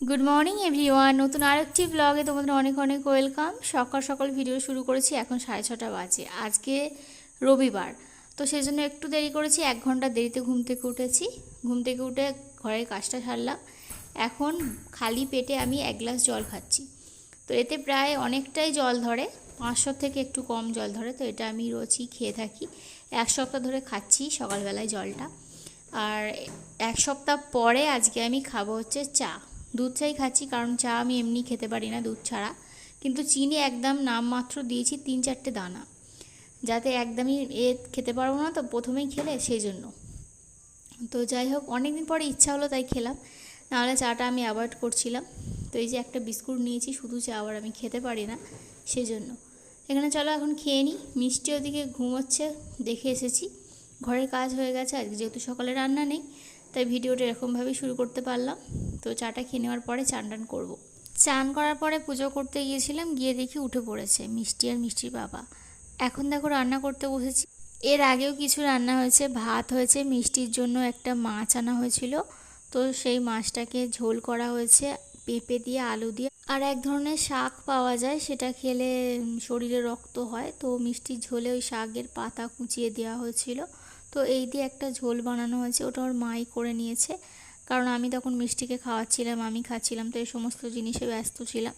Good morning everyone নতুন আরেকটি ব্লগে তোমাদের অনেক অনেক ওয়েলকাম সকাল সকাল ভিডিও শুরু করেছি এখন সাড়ে ছটা বাজে। আজকে রবিবার। তো সেই জন্য একটু দেরি করেছি, এক ঘণ্টা দেরিতে ঘুম থেকে উঠেছি। ঘুম থেকে উঠে ঘরের কাজটা সারলাম। এখন খালি পেটে আমি এক গ্লাস জল খাচ্ছি। তো এতে প্রায় অনেকটাই জল ধরে, পাঁচশো থেকে একটু কম জল ধরে। তো এটা আমি রোজই খেয়ে থাকি। এক সপ্তাহ ধরে খাচ্ছি সকালবেলায় জলটা। আর এক সপ্তাহ পরে আজকে আমি খাব হচ্ছে চা। দুধ চাই খাচ্ছি, কারণ চা আমি এমনি খেতে পারি না দুধ ছাড়া। কিন্তু চিনি একদম নামমাত্র দিয়েছি তিন চারটে দানা। যাতে একদমই এ খেতে পারব না তো প্রথমেই খেলে সেই জন্য। তো যাই হোক অনেক দিন পরে ইচ্ছা হলো তাই খেলাম। নাহলে চাটা আমি অ্যাভয়েড করছিলাম। তো এই যে একটা বিস্কুট নিয়েছি, শুধু চা আবার আমি খেতে পারি না সেই জন্য। এখানে চলো এখন খেয়ে নিই। মিষ্টি ওদিকে ঘুমোচ্ছে, দেখে এসেছি। ঘরের কাজ হয়ে গেছে, আজকে যেহেতু সকালে রান্না নেই। তাই ভিডিওটা এরকমভাবেই শুরু করতে পারলাম। তো চাটা খেয়ে নেওয়ার পরে চান টান করব। চান করার পরে পুজো করতে গিয়েছিলাম, গিয়ে দেখি উঠে পড়েছে মিষ্টি আর মিষ্টির বাবা। এখন দেখো রান্না করতে বসেছি। এর আগেও কিছু রান্না হয়েছে, ভাত হয়েছে, মিষ্টির জন্য একটা মাছ আনা হয়েছিল। তো সেই মাছটাকে ঝোল করা হয়েছে, পেঁপে দিয়ে, আলু দিয়ে। আর এক ধরনের শাক পাওয়া যায়, সেটা খেলে শরীরে রক্ত হয়। তো মিষ্টির ঝোলে ওই শাকের পাতা কুচিয়ে দেওয়া হয়েছিল। তো এই দিয়ে একটা ঝোল বানানো হয়েছে, ওটা ওর মাই করে নিয়েছে। কারণ আমি তখন মিষ্টিকে খাওয়াচ্ছিলাম, আমি খাচ্ছিলাম, তো এই সমস্ত জিনিসে ব্যস্ত ছিলাম।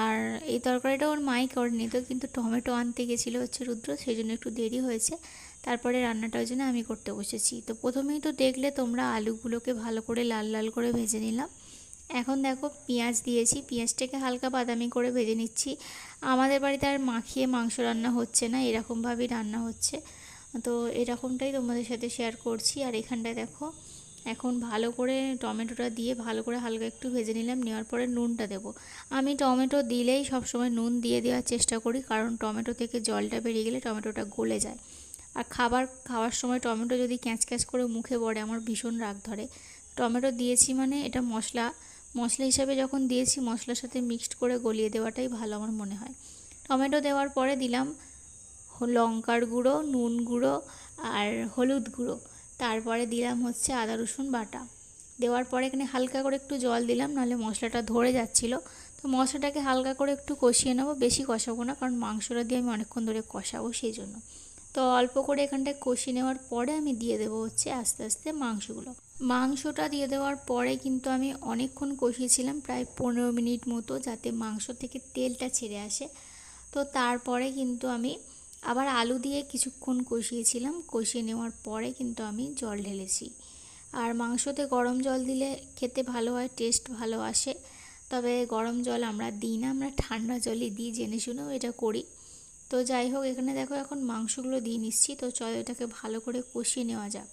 আর এই তরকারিটা ওর মাই করে নিত কিন্তু টমেটো আনতে গেছিল হচ্ছে রুদ্র, সেই জন্য একটু দেরি হয়েছে। তারপরে রান্নাটা ওই জন্য আমি করতে বসেছি। তো প্রথমেই তো দেখলে তোমরা আলুগুলোকে ভালো করে লাল লাল করে ভেজে নিলাম। এখন দেখো পেঁয়াজ দিয়েছি, পেঁয়াজটাকে হালকা বাদামি করে ভেজে নিচ্ছি। আমাদের বাড়িতে আর মাখিয়ে মাংস রান্না হচ্ছে না, এরকমভাবেই রান্না হচ্ছে। তো এরকমটাই তোমাদের সাথে শেয়ার করছি। আর এখানটায় দেখো, এখন ভালো করে টমেটোটা দিয়ে ভালো করে হালকা একটু ভেজে নিলাম, নেওয়ার পরে নুনটা দেবো। আমি টমেটো দিলেই সবসময় নুন দিয়ে দেওয়ার চেষ্টা করি, কারণ টমেটো থেকে জলটা বেরিয়ে গেলে টমেটোটা গলে যায়। আর খাবার, খাওয়ার সময় টমেটো যদি ক্যাঁচ ক্যাঁচ করে মুখে পড়ে, আমার ভীষণ রাগ ধরে। টমেটো দিয়েছি মানে এটা মশলা মশলা হিসাবে যখন দিয়েছি, মশলার সাথে মিক্সড করে গলিয়ে দেওয়াটাই ভালো আমার মনে হয়। টমেটো দেওয়ার পরে দিলাম লঙ্কার গুঁড়ো, নুন গুঁড়ো আর হলুদ গুঁড়ো। তারপরে দিলাম হচ্ছে আদা, রসুন, বাটা। দেওয়ার পরে এখানে হালকা করে একটু জল দিলাম, নাহলে মশলাটা ধরে যাচ্ছিল। তো মশলাটাকে হালকা করে একটু কষিয়ে নেব, বেশি কষাবো না, কারণ মাংসটা দিয়ে আমি অনেকক্ষণ ধরে কষাবো সেই জন্য তো অল্প করে এখানটায় কষিয়ে নেওয়ার পরে আমি দিয়ে দেবো হচ্ছে আস্তে আস্তে মাংসগুলো। মাংসটা দিয়ে দেওয়ার পরে কিন্তু আমি অনেকক্ষণ কষিয়েছিলাম, প্রায় পনেরো মিনিট মতো, যাতে মাংস থেকে তেলটা ছেড়ে আসে। তো তারপরে কিন্তু আমি আবার আলু দিয়ে কিছুক্ষণ কষিয়েছিলাম। কষিয়ে নেওয়ার পরে কিন্তু আমি জল ঢেলেছি। আর মাংসতে গরম জল দিলে খেতে ভালো হয় টেস্ট ভালো আসে। তবে গরম জল আমরা দিই না, আমরা ঠান্ডা জলই দিই, জেনে শুনেও এটা করি। তো যাই হোক, এখানে দেখো এখন মাংসগুলো দিয়ে নিচ্ছি। তো চল এটাকে ভালো করে কষিয়ে নেওয়া যাক।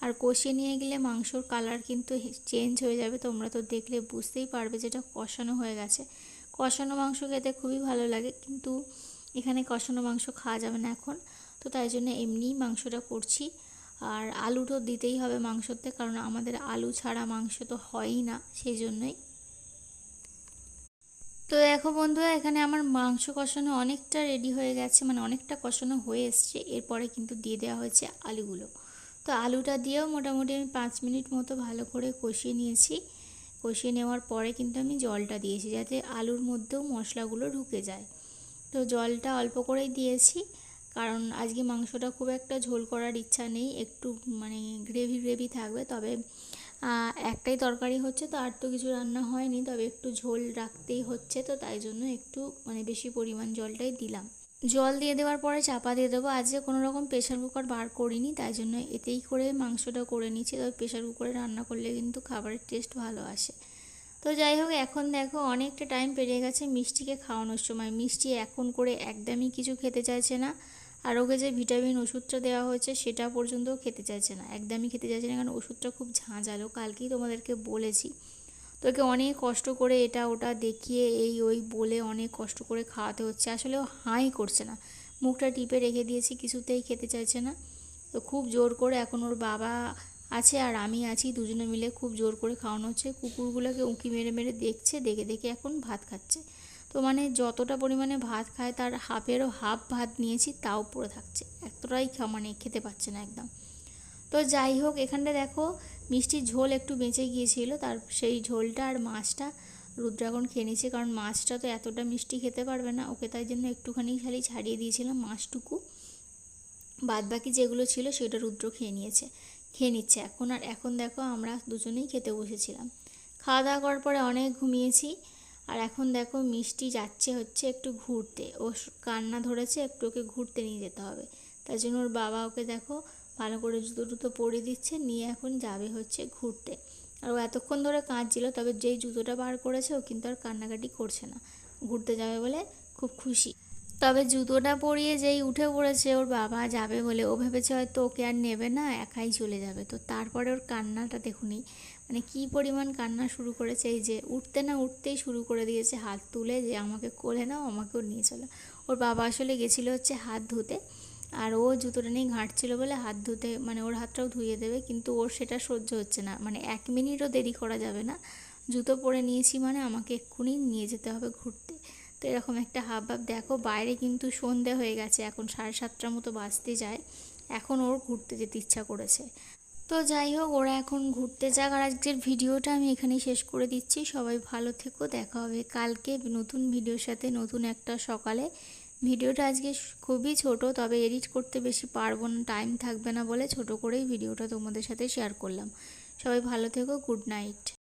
আর কষিয়ে নিয়ে গেলে মাংসর কালার কিন্তু চেঞ্জ হয়ে যাবে। তোমরা তো দেখলে বুঝতেই পারবে যেটা কষানো হয়ে গেছে। কষানো মাংস খেতে খুবই ভালো লাগে। কিন্তু এখানে কষানো মাংস খাওয়া যাবে না এখন। তো তাই জন্য এমনিই মাংসটা করছি। আর আলু তো দিতেই হবে মাংসতে, কারণ আমাদের আলু ছাড়া মাংস তো হয়ই না সেই জন্যই তো দেখো বন্ধুরা, এখানে আমার মাংস কষানো অনেকটা রেডি হয়ে গেছে মানে অনেকটা কষানো হয়ে এসছে। এরপরে কিন্তু দিয়ে দেওয়া হয়েছে আলুগুলো। তো আলুটা দিয়েও মোটামুটি আমি পাঁচ মিনিট মতো ভালো করে কষিয়ে নিয়েছি। কষিয়ে নেওয়ার পরে কিন্তু আমি জলটা দিয়েছি, যাতে আলুর মধ্যেও মশলাগুলো ঢুকে যায়। তো জলটা অল্প করেই দিয়েছি। কারণ আজকে মাংসটা খুব একটা ঝোল করার ইচ্ছা নেই, একটু মানে গ্রেভি গ্রেভি থাকবে। তবে একটাই তরকারি হচ্ছে তো, আর তো কিছু রান্না হয়নি। তবে একটু ঝোল রাখতেই হচ্ছে তো, তাই জন্য একটু মানে বেশি পরিমাণ জলটাই দিলাম। জল দিয়ে দেওয়ার পরে চাপা দিয়ে দেবো। আজকে কোনো রকম প্রেশার কুকার বার করিনি, তাই জন্য এতেই করে মাংসটা করে নিচ্ছি। তবে প্রেশার কুকারে রান্না করলে কিন্তু খাবারের টেস্ট ভালো আসে। তো যাই হোক, এখন দেখো অনেকটা টাইম পেরিয়ে গেছে মিষ্টিকে খাওয়ানোর সময়। মিষ্টি এখন করে একদমই কিছু খেতে চাইছে না। আর ওকে যে ভিটামিন ওষুধটা দেওয়া হয়েছে সেটা পর্যন্ত খেতে চাইছে না। একদমই খেতে চাইছে না, কারণ ওষুধটা খুব ঝাঁঝালো। কালকেই তোমাদেরকে বলেছি। তো ওকে অনেক কষ্ট করে এটা ওটা দেখিয়ে এই ওই বলে অনেক কষ্ট করে খাওয়াতে হচ্ছে। আসলে ও হাঁই করছে না। মুখটা টিপে রেখে দিয়েছি, কিছুতেই খেতে চাইছে না। তো খুব জোর করে এখন ওর বাবা আছে আর আমি আছি, দুজনে মিলে খুব জোর করে খাওয়ানো হচ্ছে। কুকুরগুলোকে উঁকি মেরে মেরে দেখছে, দেখে দেখে এখন ভাত খাচ্ছে। তো মানে যতটা পরিমাণে ভাত খায়, তার হাফেরও হাফ ভাত নিয়েছি, তাও পড়ে থাকছে। এতটাই খা- মানে খেতে পাচ্ছে না একদম। তো যাই হোক, এখানটা দেখো, মিষ্টির ঝোল একটু বেঁচে গিয়েছিল, তার সেই ঝোলটা আর মাছটা রুদ্রাগণ খেয়ে নিয়েছে, কারণ মাছটা তো এতটা মিষ্টি খেতে পারবে না, ওকে তাই জন্য একটুখানি খালি ছাড়িয়ে দিয়েছিলাম মাছটুকু। বাদ বাকি যেগুলো ছিল, সেটা রুদ্র খেয়ে নিয়েছে। খেয়ে নিচ্ছে। এখন আর, এখন দেখো আমরা দুজনেই খেতে বসেছিলাম। খাওয়া দাওয়া করার পরে অনেক ঘুমিয়েছি আর এখন দেখো মিষ্টি যাচ্ছে হচ্ছে একটু ঘুরতে। ও কান্না ধরেছে, একটু ওকে ঘুরতে নিয়ে যেতে হবে। তার জন্য ওর বাবা ওকে দেখো ভালো করে জুতো টুতো পরিয়ে দিচ্ছে, নিয়ে এখন যাবে হচ্ছে ঘুরতে। আর ও এতক্ষণ ধরে কাঁদছিল, তবে যেই জুতোটা বার করেছে ও কিন্তু আর কান্নাকাটি করছে না। ঘুরতে যাবে বলে খুব খুশি। তবে জুতোটা পরিয়ে যেই উঠে পড়েছে, ওর বাবা যাবে বলে ও ভেবেছে হয়তো ওকে আর নেবে না, একাই চলে যাবে। তো তারপরে ওর কান্নাটা দেখুনি। মানে কি পরিমাণ কান্না শুরু করেছে, এই যে উঠতে না উঠতেই শুরু করে দিয়েছে, হাত তুলে যে আমাকে কোলে নাও, আমাকেও নিয়ে চলো। ওর বাবা আসলে গেছিল হচ্ছে হাত ধুতে, আর ও জুতোটা নিয়ে ঘাঁটছিল বলে হাত ধুতে মানে ওর হাতটাও ধুয়ে দেবে, কিন্তু ওর সেটা সহ্য হচ্ছে না। মানে এক মিনিটও দেরি করা যাবে না। জুতো পরে নিয়েছি মানে আমাকে এক্ষুনি নিয়ে যেতে হবে ঘুরতে। তো এরকম একটা হাব ভাব দেখো, বাইরে কিন্তু সন্ধে হয়ে গেছে, এখন সাড়ে সাতটার মতো বাজতে যায়। এখন ওর ঘুরতে যেতে ইচ্ছা করেছে। তো যাই হোক, ওরা এখন ঘুরতে যাক। আর আজকের ভিডিওটা আমি এখানেই শেষ করে দিচ্ছি। সবাই ভালো থেকো, দেখা হবে কালকে নতুন ভিডিওর সাথে, নতুন একটা সকালে। ভিডিওটা আজকে খুবই ছোট, তবে এডিট করতে বেশি পারব না, টাইম থাকবে না বলে ছোট করেই ভিডিওটা তোমাদের সাথে শেয়ার করলাম। সবাই ভালো থেকো, গুড নাইট।